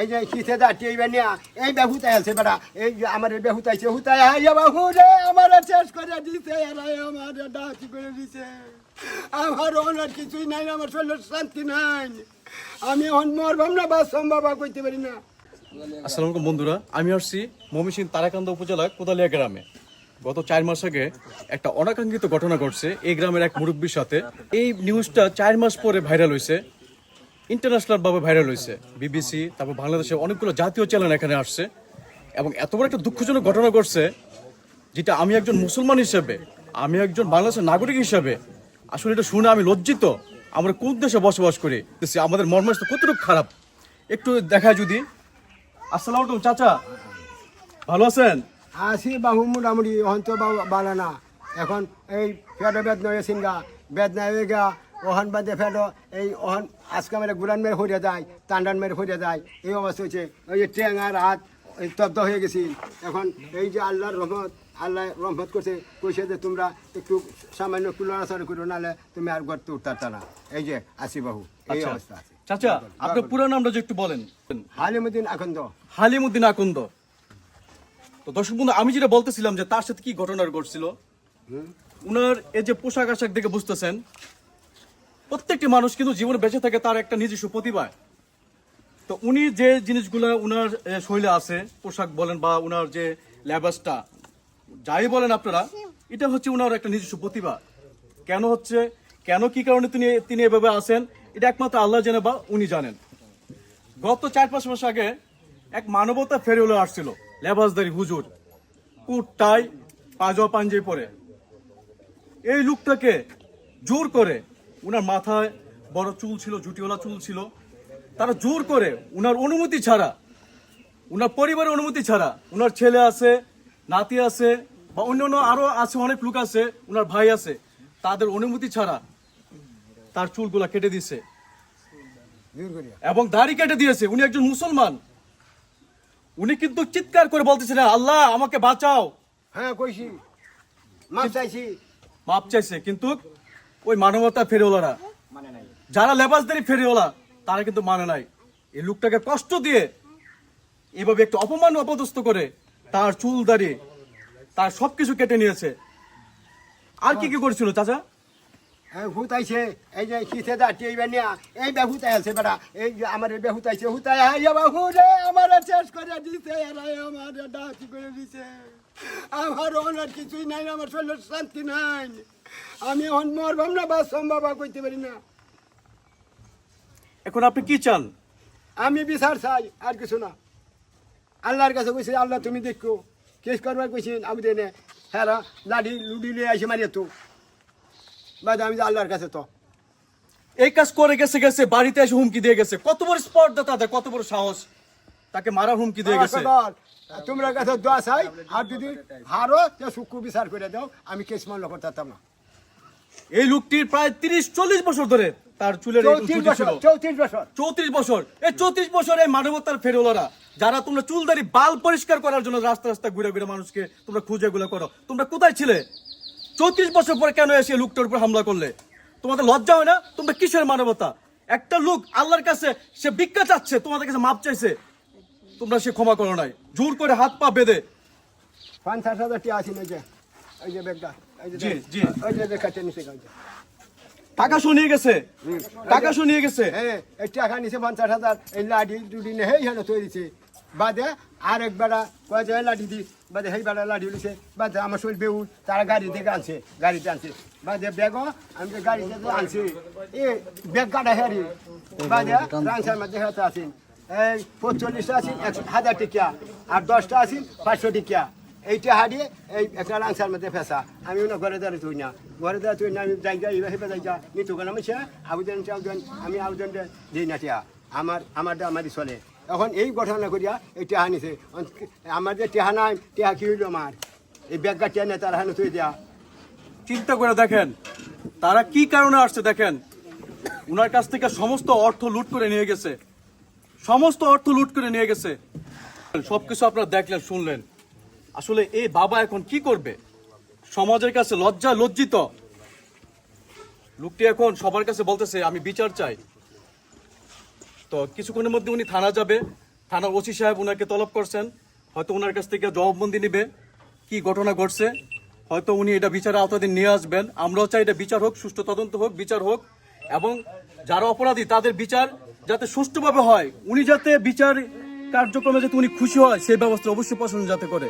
এই যে শীতে যাচ্ছি এই বানিয়া এই বেহুতাই আছে বেড়া এই যে আমার এই বেহুতাইছে হুতাই হাইয়া বাহু রে, আমার শেষ করে দিছে এরা আমার ডাকি করে দিছে। আমার অনার কিছুই নাই, আমার শরীরের শান্তি নাই। আমি এখন মরবাম না বা সম্ভব করতে পারি না। আসসালামু আলাইকুম বন্ধুরা, আমি আসছি ময়মনসিংহ তারাকান্দা উপজেলার কোদালিয়া গ্রামে। গত চার মাস আগে একটা অনাকাঙ্ক্ষিত ঘটনা ঘটছে, এই গ্রামের এক মুরব্বীর সাথে। এই নিউজটা চার মাস পরে ভাইরাল হয়েছে ইন্টারন্যাশনাল ভাবে ভাইরাল হয়েছে বিবিসি তারপর বাংলাদেশের অনেকগুলো জাতীয় চ্যানেল এখানে আসছে। এবং এত বড় একটা দুঃখজনক ঘটনা ঘটছে, যেটা আমি একজন মুসলমান হিসেবে, আমি একজন বাংলাদেশের নাগরিক হিসেবে, আসলে এটা শুনে আমি লজ্জিত, আমরা কোন দেশে বসবাস করি? আমাদের মর্মাস কতটুকু খারাপ। একটু দেখায় যদি। আসসালাম আলাইকুম, চাচা। ভালো আছেন? আসি বাহু, মোটামুটি অন্ত বালা না এখন এই ফেডো বেদনা বেদনা ওহান বাদে ফেডো এই ওহান আজকে মেরে গুলান মেরে হরিয়া যায় টান্ডান মেরে হরিয়া যায় এই অবস্থা হচ্ছে ওই যে টেঙার হাত স্তব্ধ হয়ে গেছি। এখন এই যে আল্লাহর রহমত আল্লাহ রহমত করছে কইছে যে তোমরা একটু সামান্য একটু লড়াচড়া করো নাহলে তুমি আর গড়তে উঠতে না। এই যে আসি বাহু এই আচ্ছা। অবস্থা আছে। চাচা আপনার পুরো নামটা যে একটু বলেন। হালিমুদ্দিন আকন্দ। হালিমুদ্দিন আকন্দ। তো দর্শক বন্ধু আমি যেটা বলতেছিলাম যে তার সাথে কি ঘটনা ঘটছিল উনার এই যে পোশাক আশাক দেখে বুঝতেছেন প্রত্যেকটি মানুষ কিন্তু জীবনে বেঁচে থাকে তার একটা নিজস্ব প্রতিভা তো উনি যে জিনিসগুলো উনার শৈলে আছে, পোশাক বলেন বা উনার যে লেবাসটা, যাই বলেন আপনারা, এটা হচ্ছে উনার একটা নিজস্ব প্রতিভা। কেন হচ্ছে, কেন কি কারণে তিনি তিনি এভাবে আছেন, এটা একমাত্র আল্লাহ জানে বা উনি জানেন। গত চার পাঁচ মাস আগে এক মানবতা ফেরিওলে আসছিল, লেবাসদারি হুজুর কুট টাই পাজা পাঞ্জাবি পরে। এই লোকটাকে জোর করে উনার মাথায় বড় চুল ছিল জুটিওয়ালা চুল ছিল। তারা জোর করে উনার অনুমতি ছাড়া উনার পরিবারের অনুমতি ছাড়া উনার ছেলে আছে নাতি আছে বা অন্যান্য আরও আছে অনেক লোক আছে উনার ভাই আছে তাদের অনুমতি ছাড়া তার চুলগুলা কেটে করিয়া। এবং দাড়ি কেটে দিয়েছে। উনি একজন মুসলমান। উনি কিন্তু চিৎকার করে বলতেছিলেন আল্লাহ আমাকে বাঁচাও। হ্যাঁ কইছি। মাপ চাইছি। মাপ চাইছে কিন্তু ওই মানবতা ফেরিওয়ালারা। যারা লেবাসদারি ফেরিওয়ালা তারা কিন্তু মানে নাই। এই লোকটাকে কষ্ট দিয়ে এভাবে একটু অপমান অপদস্থ করে তার চুল দাড়ি তার সবকিছু কেটে নিয়েছে। আর কি কি করেছিল চাচা? এই হুতাইছে এই যে এই আছে বেড়া এই যে আমার এই হুতাই আমার শেষ করে দিছে আমার ডাকি করে দিছে। আমার অনার কিছুই নাই আমার শরীরের শান্তি নাই। আমি এখন মরবাম না বা সম্ভব করতে পারি না। এখন আপনি কি চান? আমি বিচার চাই আর কিছু না। আল্লাহর কাছে কইছি আল্লাহ তুমি দেখো কেস করবার কইছি আমি দেনে হ্যাঁ লাঠি লুডি লিয়ে আসে মারিয়ে তো। বাদ আমি আল্লাহর কাছে তো। এই কাজ করে গেছে গেছে বাড়িতে এসে হুমকি দিয়ে গেছে। কত বড় স্পর্ধা তাদের কত বড় সাহস। তাকে মারার হুমকি দিয়ে গেছে। তোমরা কাছে দোয়া চাই আর যদি হারো তো সুক্কু বিচার করে দাও আমি কেস মান্য করতাম না। এই লোকটির প্রায় তিরিশ চল্লিশ বছর ধরে তার চুলের চৌত্রিশ বছর চৌত্রিশ বছর। এই চৌত্রিশ বছর এই মানবতার ফেরোলারা যারা তোমরা চুলদারি বাল পরিষ্কার করার জন্য রাস্তা রাস্তা ঘুরে ঘুরে মানুষকে তোমরা খুঁজে গুলো করো তোমরা কোথায় ছিলে? চৌত্রিশ বছর পরে কেন এসে লোকটার উপর হামলা করলে? তোমাদের লজ্জা হয় না? তোমরা কিসের মানবতা? একটা লোক আল্লাহর কাছে সে ভিক্ষা চাচ্ছে তোমাদের কাছে মাপ চাইছে। তোমরা সে ক্ষমা করো নাই। জোর করে হাত পা বেঁধে। পঞ্চাশ হাজার টি আছে এই যে যে ব্যাগটা। জি, জি। ওই যে নিচে গাড়িতে। টাকা শুনিয়ে গেছে। টাকা শুনিয়ে গেছে। হ্যাঁ এই টাকা নিচে পঞ্চাশ হাজার এই লাঠি দুটি নে হেই হেন তৈরিছে বাদে আর এক বেড়া কয়ে যায় লাঠি দি বাদে সেই বেড়া লাঠি লিছে বাদে আমার শরীর বেউ তারা গাড়ি থেকে আনছে গাড়িতে আনছে। বাদে ব্যাগ আমি গাড়িতে তো আনছি। এ ব্যাগ গাড়া হেরি। বাদে রাংসার মধ্যে হেতে আছেন এই পঁচল্লিশটা আছেন একশো হাজার টিকিয়া আর দশটা আছেন পাঁচশো টিকিয়া। এইটা হারিয়ে এই একটা রাংসার মধ্যে ফেসা। আমি ওনা ঘরে দাঁড়িয়ে তুই না। ঘরে দাঁড়িয়ে তুই না, আমি জায়গা এইভাবে হেপে যাই নিতু কেন আমি সে আবেদন চাউদন আমি আবেদন দিই না টিয়া। আমার, আমারটা আমারই চলে। এখন এই ঘটনা করিয়া এই টেহা নিছে আমার যে টেহা নাই টেহা কি হইল আমার? এই ব্যাগটা টেনে নেই তার হানে তুই দেয়া। চিন্তা করে দেখেন, তারা কি কারণে আসছে দেখেন? উনার কাছ থেকে সমস্ত অর্থ লুট করে নিয়ে গেছে। সমস্ত অর্থ লুট করে নিয়ে গেছে। সবকিছু আপনারা দেখলেন, শুনলেন। আসলে এই বাবা এখন কি করবে? সমাজের কাছে লজ্জা, লজ্জিত। লোকটি এখন সবার কাছে বলতেছে, আমি বিচার চাই। তো কিছুক্ষণের মধ্যে উনি থানা যাবে। থানার ওসি সাহেব ওনাকে তলব করছেন। হয়তো ওনার কাছ থেকে জবাববন্দি নেবে। কি ঘটনা ঘটছে? হয়তো উনি এটা বিচারের আওতাধীন নিয়ে আসবেন। আমরাও চাই এটা বিচার হোক, সুষ্ঠু তদন্ত হোক, বিচার হোক। এবং যারা অপরাধী, তাদের বিচার যাতে সুষ্ঠুভাবে হয়। উনি যাতে বিচার কার্যক্রমে যাতে উনি খুশি হয়, সেই ব্যবস্থা অবশ্যই প্রশাসন যাতে করে।